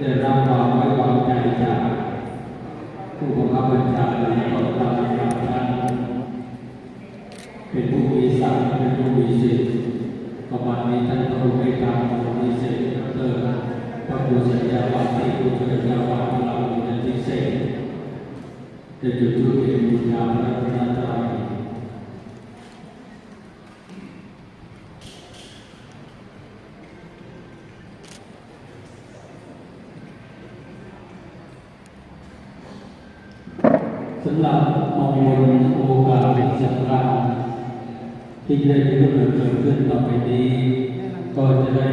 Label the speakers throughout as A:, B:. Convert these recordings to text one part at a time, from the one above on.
A: ได้รับความไว้วางใจจากผู้บังคับบัญชาและกองทัพการท่านเป็นผู้มีศักดิ์เป็นผู้มีสิทธิ์ประมาณนี้ท่านก็คงได้ทำผู้มีสิทธิ์เติมพระผู้สัญญาวัตรผู้สัญญาวัตเราในที่เศษจะจุดทูปเป็นบูชาพระรัตนตรัย ที่ได้ร่วมเกิดขึ้นต่อไปนี้ ก็จะได้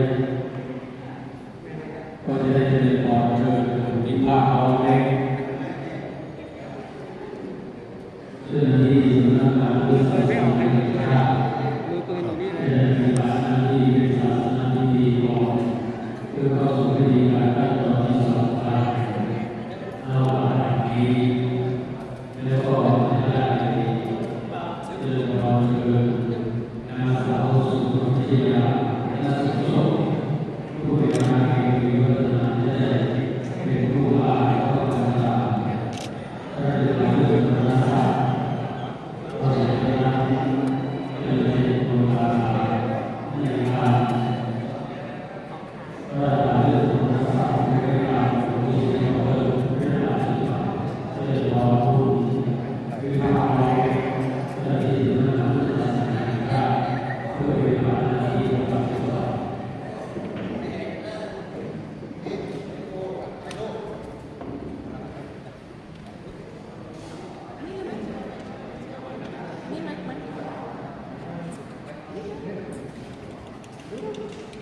B: Thank you.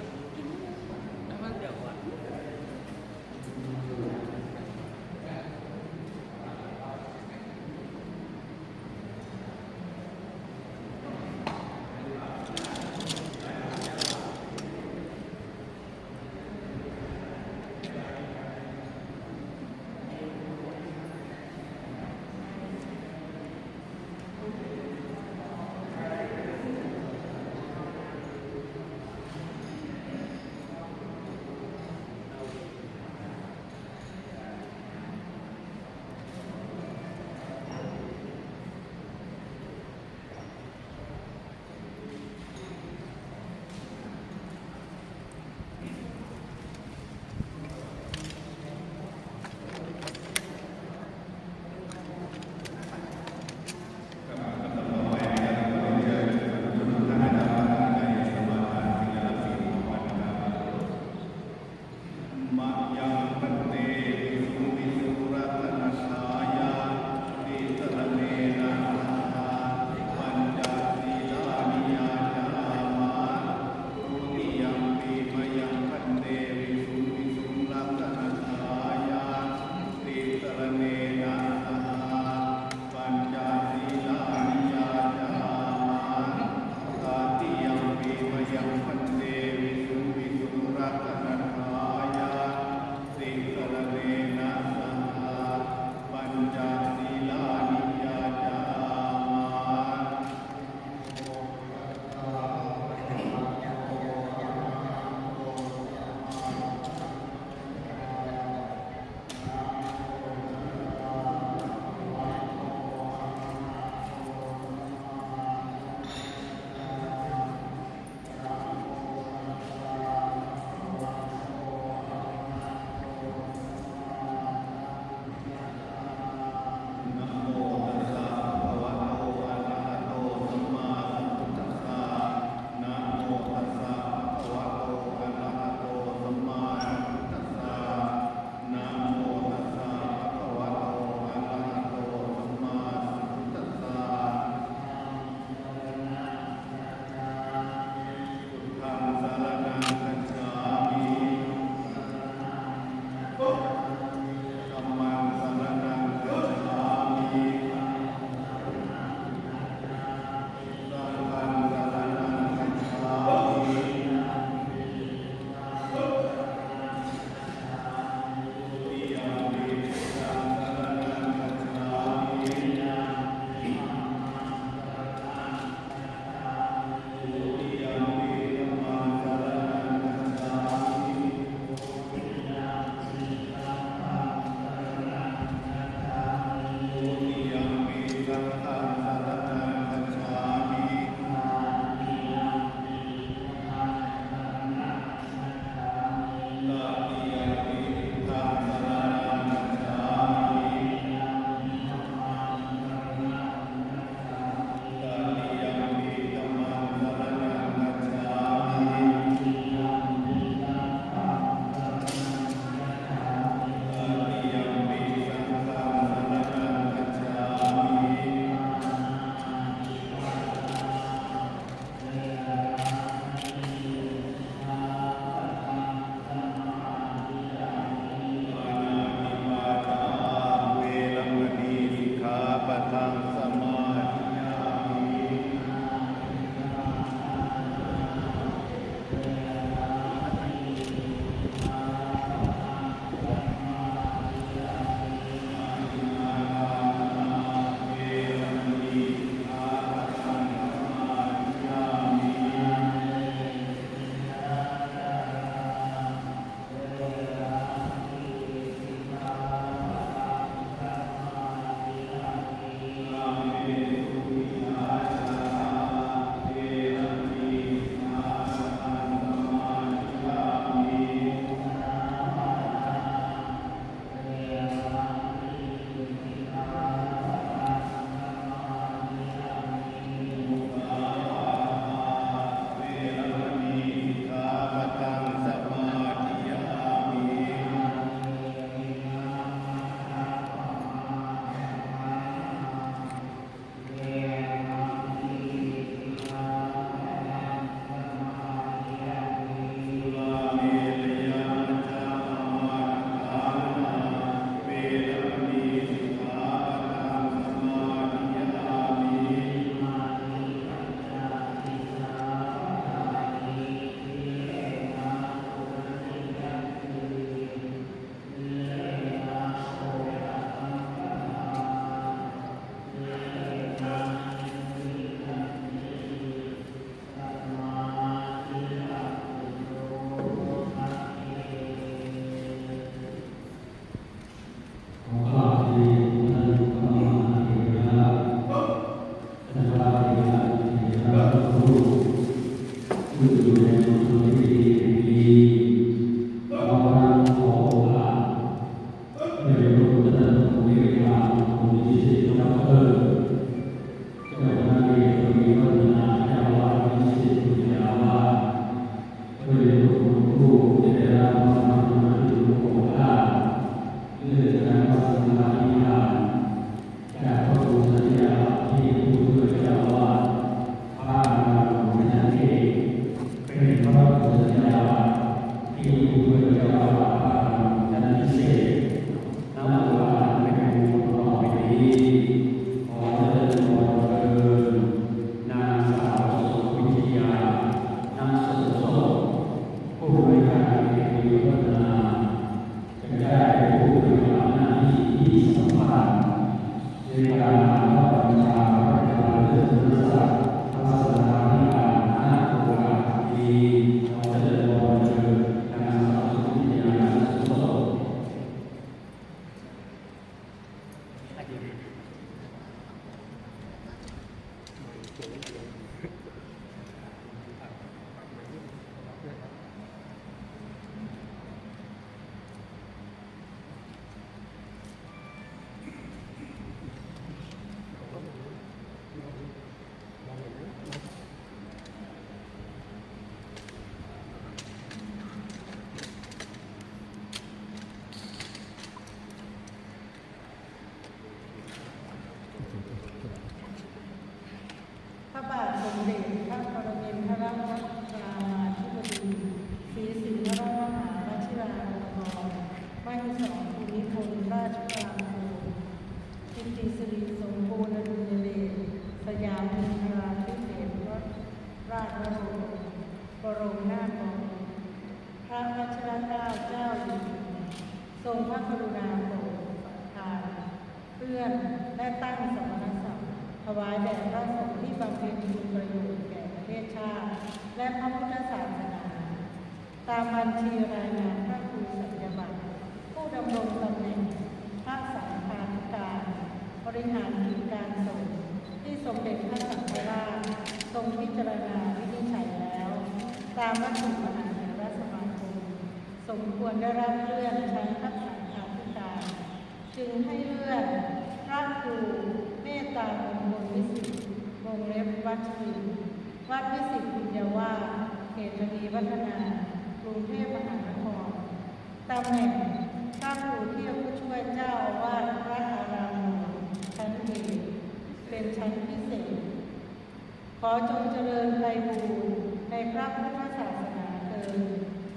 B: ณาวินิจฉัยแล้ว ตามวัตถุมหาเถรสมาคมสมควรได้รับเลื่อนชั้นพระสังฆาธิการ จึงให้เลื่อนพระครูเมตตามงคลวิสิทธิ์วงเล็บวัดชินวัดวิสิทธิ์ปิญญาวาเขตมีวัฒนากรุงเทพมหานครตำแหน่งพระครูเที่ยวผู้ช่วยเจ้าอาวาสพระอารามหลวงชั้นเอกเป็นชั้นพิเศษ อจงเจริญไพบูรณ์ในพระพุทธศาสนาเถิด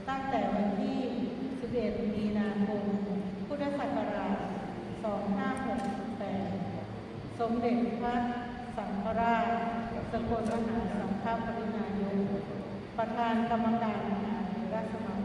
B: ตั้งแต่วันที่ 11 มีนาคม พุทธศักราช 2568 สมเด็จพระสังฆราช สกลมหาสังฆปรินายกประธานกรรมการมหาเถรสมา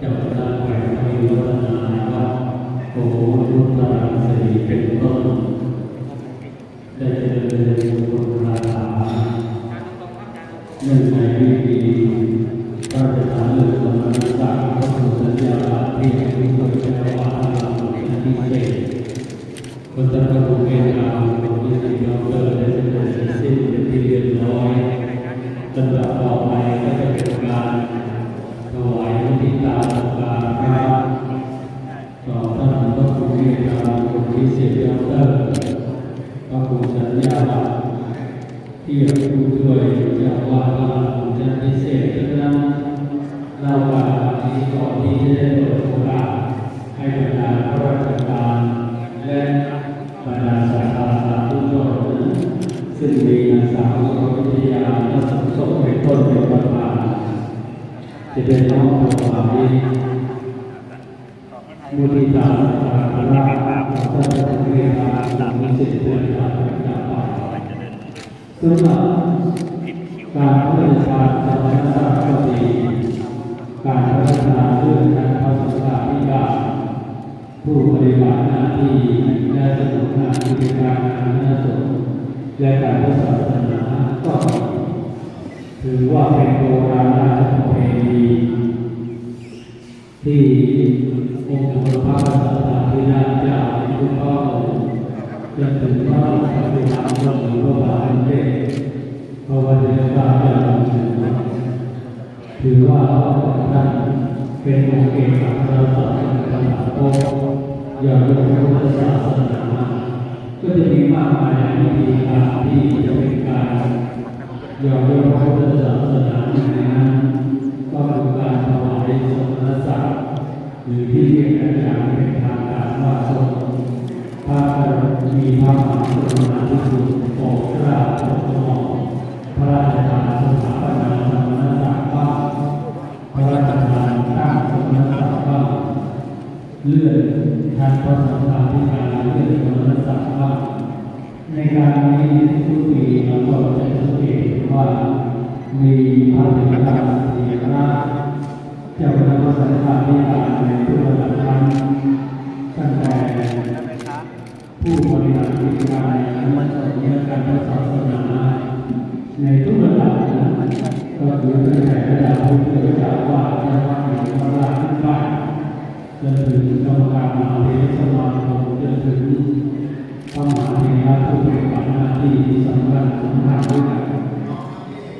A: พระพุทธโธสิทธิธรรมเจ้าแหวนพระวัฒนาวัดโอ้ทุตรังสีเป็นต้นได้เจริญบุญราถาเนื่งในวิธี ถือพระบาทสมเด็จพระวชิรเกล้าเจ้าอยู่หัวถือว่าพระองค์ท่านเป็นองค์เอกอัครศาสนาภาษาโลกยอดเยี่ยมพุทธศาสนาก็จะมีมากมายวิธีการที่จะเป็นการยอดเยี่ยมพุทธศาสนาในนั้นก็คือการถวายสมณศักดิ์หรือที่เรียกกันอย่างเป็นทางการว่าทรง พระมีพระมหากรุณาธิคุณโปรดกล้าโปรดกระหม่อมพระราชทานสถาปนาสมณศักดิ์บ้าพระราชทานตั้งสมณศักดิ์บ้าเลื่อนทานพระสังฆาธิการเลื่อนสมณศักดิ์บ้าในการนี้ทุกปีเราก็จะสังเกตว่ามีพระเถระเถระเจ้าพระสังฆาธิกาในทุกระดับชั้นตั้งแต่ผู้บริหารกิจการในคณะสงฆ์และการพระศาสนา ในทุกระดับนะก็คือตั้งแต่ระดับผู้ช่วยเจ้าอาวาสเจ้าอาวาสหรือพระราชขึ้นไปจนถึงกรรมการมหาเถรสมาคมจนถึงพระมหาเถระผู้ปฏิบัติหน้าที่สำคัญสำคัญด้วยกัน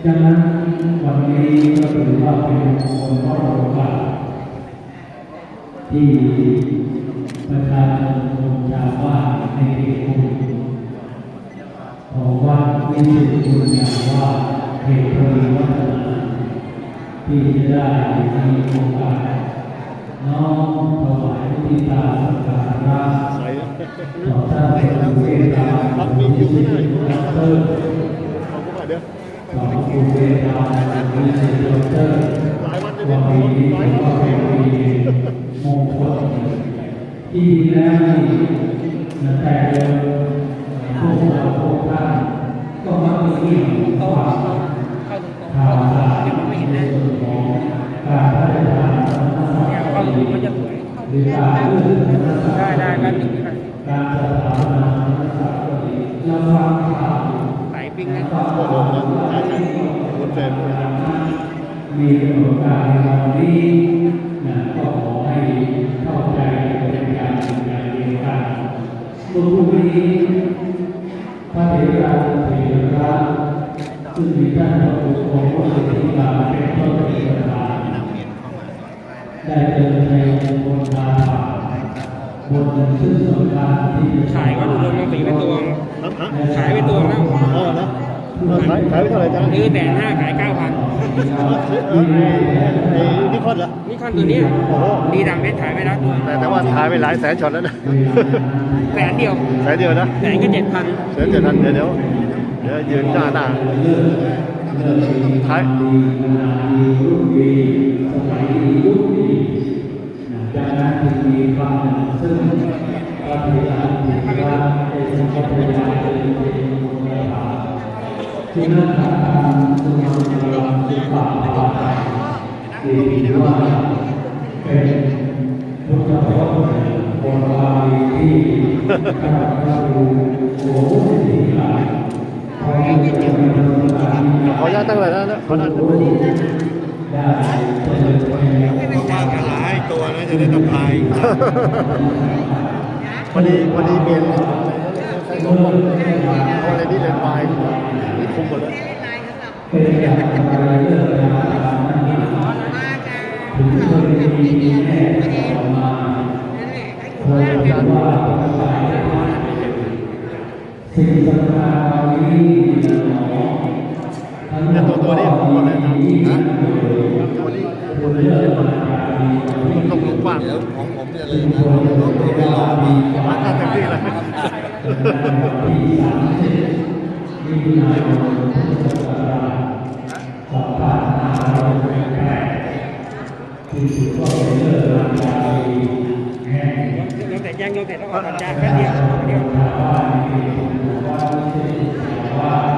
A: ดังนั้นวั นี้ก็ถือว่าเป็นคนมอบโอกาสที่ประชาชนคนชาวบ้านในเขตกรุงของวัดวิสุทธิบุญญาว่าเขตทวีวัฒนาที่จะได้มีโอกาสน้อมถวายมุทิตาสักการะต่อท่านพระเวทาผู้ที่สิดกเตอร์
C: เอาเข้ามาเดี๋ยว
A: ต่อพระค รูเวทาผู้ที่สิทธิดอกเตอร์ว่าปีนี้ถือว่าเป็นปีมงคลที่ดีแล้วนี่แต่เดิม งนะ
C: โอ้โหนะใช่ใช่วุ้นเส้น
A: มีโอกาสในวันนี้นะก็ขอให้เข้าใจเป็นอย่างหนึ่งอย่างเดียวกันเมื่อพรุ่งนี้พระเถระเถระซึ่งมีท่านพระอุปโภคสิทธิการเป็นพระประธานได้เดินในบนทางผ่าบนซึ่งสำคัญที่
D: ขายก็ดูลงมาสีไปตัว
C: ครับฮะ
D: ขายไปตัวแล้ว
C: เออนะ ขายขายไปเท่าไหร่จ๊ะ
D: ซื้อแต่ห้าขายเก้าพัน
C: เออไอ้นี่คอนเหรอ
D: นี่คอนตัวเนี้ย
C: โอ้โห
D: ดีดังเพชรขายไปแล้วตัว
C: แต่แต่ว่าขายไปหลายแสนช็อตแล้วนะ
D: แสนเดียว
C: แสนเดียวนะ
D: แสนก็เจ็ดพัน
C: แสนเจ็ดพันเดี๋ยวเดี๋ยวเดี๋ยวยืนหน้าหน้าขาย
A: รุ่นดีสมัยดีรุ่นดีดังนั้นจึงมีความหนึ่งซึ่งพระเถระเถระได้ทรงพระพยายามเป็นเป็น ที่นั่นการทรงทำงานสุขภาพดีถือว่าเป็นพุทเฉพาะบนวารีที่ข้าพเจ้าดูโอ้โหดีหลายพอที่จะมีปร
C: ขออนุญาตตั้งแต่นั้นนะขออนุญาต
A: ได้เจริญไปแล้วา
E: งกันหลายตัวนะจะได้ตะพาย
C: พอดีพอดีเปลี่ ยนใช้รถเอาอะไรนี่เล่นไฟนี่คุ้มหมดเลย
A: เป็นอย่างไรเรื่องราวตามนั้นถึงเคยมีแน่ต่อมาเพราะว่าสิ่งสำคัญนนี้หนอ ทั้ง
C: แต่ตัวตัวนี้ผมหมดเลยนะ
A: นี้
C: นะตัวนี้
A: คนเลือกมาดี
C: ต้องลงบ้าง
E: เดี๋ยวของผมเนี่ยเลยนะ
A: คนต้องเวลาดี
C: มาตั้งเต็มที่เลย
A: ที่สามสิบมิถุนายนพุทธศักราชสองพันห้าร้อยแปดที่สุดก็เป็นเรื่องราแห่ง
D: โยมเสร็จยังโยมเสร็จแล้วออกสัญญาณแป๊บเก้า
A: นที่ว่าที่ว่าที่ได้มีโอกาสอรับถวายการต้อนรับถวายที่ทางสลาครับต่อท่านพระพุทธเจ้าองค์ที่ชื่อดอกเตอรเจ้าวาดวัดศรีเจ้าวาดแคณะเอกพระมีพระคุณ
C: เดี๋ยวเดียว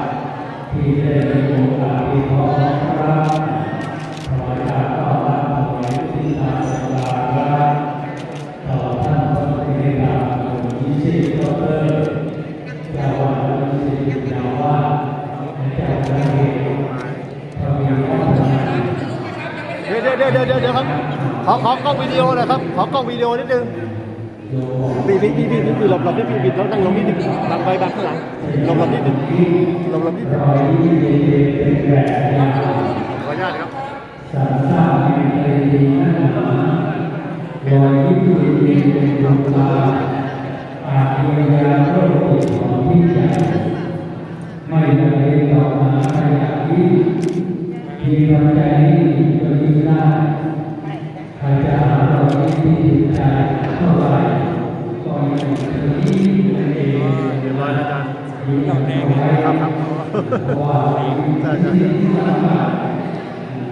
C: เดี๋ยวเดี๋ยวเดี๋ยวครับ ขอขอกล้องวิดีโอหน่อยครับ ขอกล้องวิดีโอนิดนึง พี่พี่พี่พี่พี่หลบหลบนิดพี่พี่นั่งลงนิดนึงบังไปบังข้างหลังหลบหลบนิดนึงหลบหลบนิดนึงขออนุญาตครับ
A: สารสร้างห่งใจดีนั่นหนาโดยที่ตัวเองเป็นดวงตาอาจเยียวยาโรคของที่ใจไม่จำเป็นต้อมาขยันที่ที่ปัจจัยนี้ก็ยิ่งได้ ยอ
C: ยู่
A: กับแดงครับเพราะว่า
C: ใช่ใช่
A: ที่สำคัญ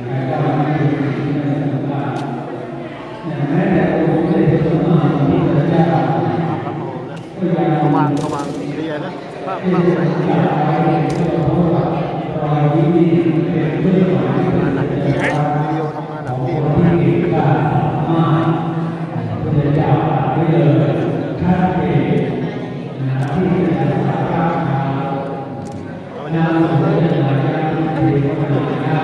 A: แต่ก็ไม่ได้ที่ไม่สำอย่างแม้ต่องค์สมเด็จพระมหาสมเด็จเจ้าก็ยัง
C: เขาวางเขาวางเรียนะภาพภาพใสเรีย
A: รอยยิ้มเป็นเรื่องของ
C: ทำงานหนักที่วิดีโอทำงานหนักที่
A: ที่กล้าสามาร ด็จพระเจ้าที่เป็นพระเจ้า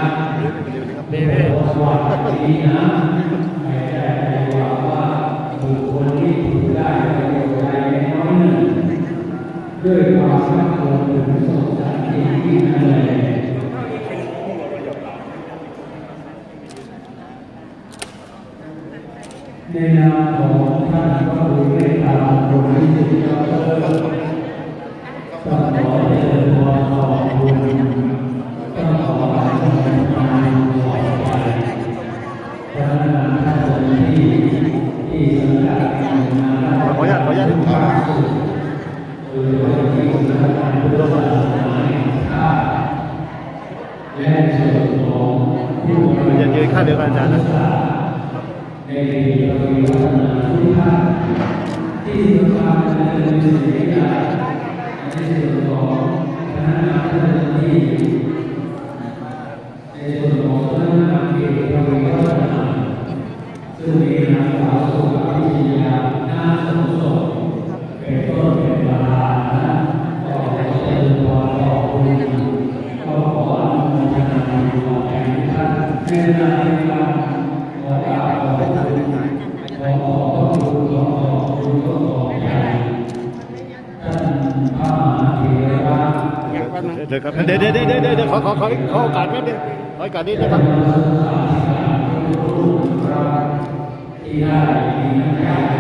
D: เบ้เบ้
A: สวัสดีนะไม่ได้ใจว่าว่าบุคคลที่ถูกได้ประโยชน์ใดน้อยหนึ่งด้วยความรักคนถึงสอง ป๊บ
C: นึงเดี๋ยว
A: ครับเดี๋
C: ยวเดี๋ยวเดี๋ยวเดี๋ยวเดี๋ยวขอขอขอขอโอกาสแป๊บนึงขอโอกาสนิดนะครับ
A: ที่ได้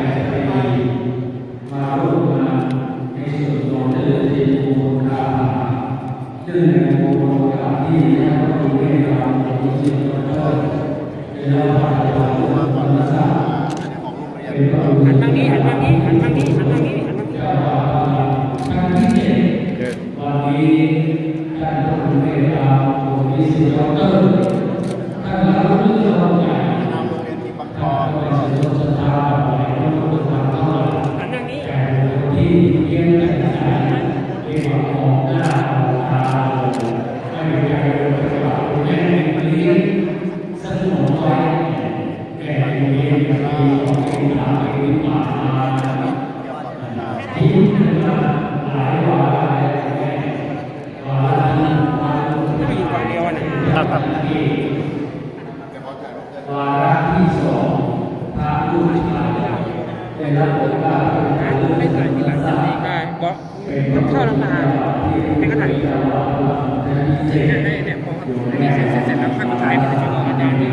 A: มีเนี่ยพออันนี้เสร็จเสร็จแล้วค่อยมาถ่ายเป็นชั่วโมงอาจารย์ที่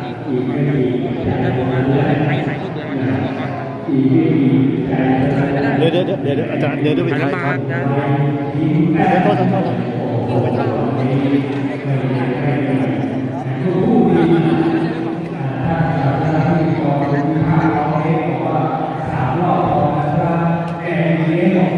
A: ที่คุณมาแล้วผมว่าถ่ายถ่ายรูปเลยมันบอกว่าถ่ายไม่ได้
F: เดี๋ยวเดี๋ยวเดี๋ยวเดี๋ยวอาจารย์เดี๋ยวเดี๋ยวไป
A: ถ่าย
F: ถ่ายครับ